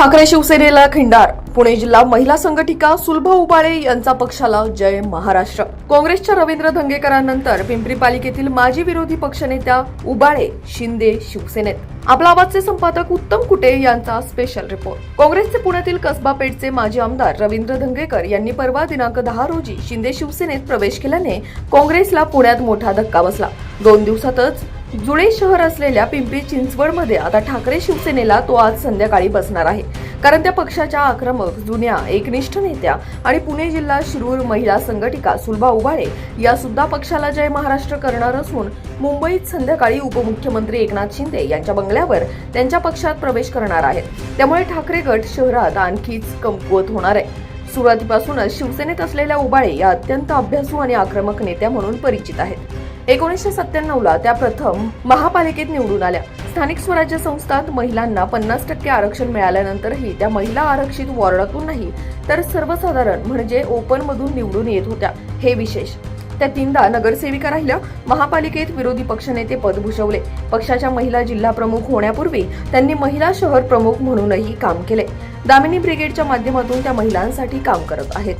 ठाकरे शिवसेनेला खिंडार. पुणे जिल्हा महिला संघटिका सुलभ उबाळे यांचा पक्षाला जय महाराष्ट्र. काँग्रेसच्या रवींद्र धंगेकरांनंतर पिंपरी पालिकेतील माजी विरोधी पक्षनेत्या उबाळे शिंदे शिवसेनेत. आपला आवाजचे संपादक उत्तम कुटे यांचा स्पेशल रिपोर्ट काँग्रेसचे पुण्यातील कसबा पेठचे माजी आमदार रवींद्र धंगेकर यांनी परवा दिनांक दहा रोजी शिंदे शिवसेनेत प्रवेश केल्याने काँग्रेसला पुण्यात मोठा धक्का बसला. दोन दिवसातच जुळे शहर असलेल्या पिंपरी चिंचवडमध्ये आता ठाकरे शिवसेनेला तो आज संध्याकाळी बसणार आहे. कारण त्या पक्षाच्या आक्रमक जुन्या एकनिष्ठ नेत्या आणि पुणे जिल्हा शिरूर महिला संघटिका सुलभा उभाळे या सुद्धा पक्षाला जय महाराष्ट्र करणार असून मुंबईत संध्याकाळी उपमुख्यमंत्री एकनाथ शिंदे यांच्या बंगल्यावर त्यांच्या पक्षात प्रवेश करणार आहेत. त्यामुळे ठाकरे गट शहरात आणखीच कमकुवत होणार आहे. सुरुवातीपासूनच शिवसेनेत असलेल्या उबाळे या अत्यंत अभ्यासू आणि आक्रमक नेत्या म्हणून परिचित आहेत. एकोणीसशे सत्त्याण्णव ला त्या प्रथम महापालिकेत निवडून आल्या. स्थानिक स्वराज्य संस्थांत महिलांना पन्नास टक्के आरक्षण मिळाल्यानंतरही त्या महिला आरक्षित वॉर्डातून नाही तर सर्वसाधारण म्हणजे ओपन मधून निवडून येत होत्या. हे विशेष त्या तीनदा नगरसेविका राहिल्या. महापालिकेत विरोधी पक्षनेते पद भूषवले. पक्षाच्या महिला जिल्हा प्रमुख होण्यापूर्वी त्यांनी महिला शहर प्रमुख म्हणूनही काम केले. दामिनी ब्रिगेडच्या माध्यमातून त्या महिलांसाठी काम करत आहेत.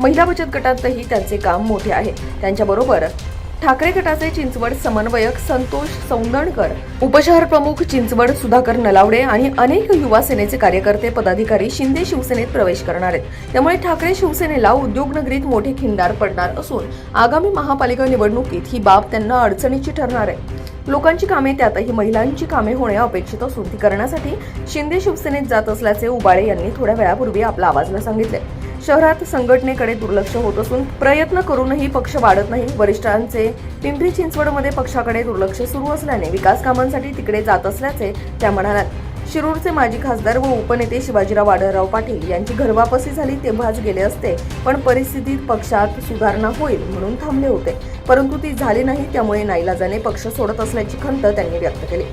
महिला बचत गटातही त्यांचे काम मोठे आहे. त्यांच्याबरोबर ठाकरे गटाचे चिंचवड समन्वयक संतोष सौंदणकर उपशहर प्रमुख चिंचवड सुधाकर नलावडे आणि अनेक युवा सेनेचे कार्यकर्ते पदाधिकारी शिंदे शिवसेनेत प्रवेश करणार आहेत. त्यामुळे ठाकरे शिवसेनेला उद्योगनगरीत मोठे खिंडार पडणार असून आगामी महापालिका निवडणुकीत ही बाब त्यांना अडचणीची ठरणार आहे. लोकांची कामे त्यातही महिलांची कामे होणे अपेक्षित असून ती करण्यासाठी शिंदे शिवसेनेत जात असल्याचे उबाळे यांनी थोड्या वेळापूर्वी आपल्या आवाजला सांगितले. शहरात संघटनेकडे दुर्लक्ष होत असून प्रयत्न करूनही पक्ष वाढत नाही. वरिष्ठांचे पिंपरी चिंचवडमध्ये पक्षाकडे दुर्लक्ष सुरू असल्याने विकास कामांसाठी तिकडे जात असल्याचे त्या म्हणाल्या. शिरूरचे माजी खासदार व उपनेते शिवाजीराव आढळराव पाटील यांची घरवापसी झाली तेव्हाच गेले असते पण परिस्थितीत पक्षात सुधारणा होईल म्हणून थांबले होते. परंतु ती झाली नाही त्यामुळे नाईलाजाने पक्ष सोडत असल्याची खंत त्यांनी व्यक्त केली.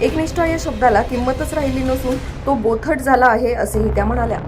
एकनिष्ठा या शब्दाला किंमतच राहिली नसून तो बोथट झाला आहे असेही त्या म्हणाल्या.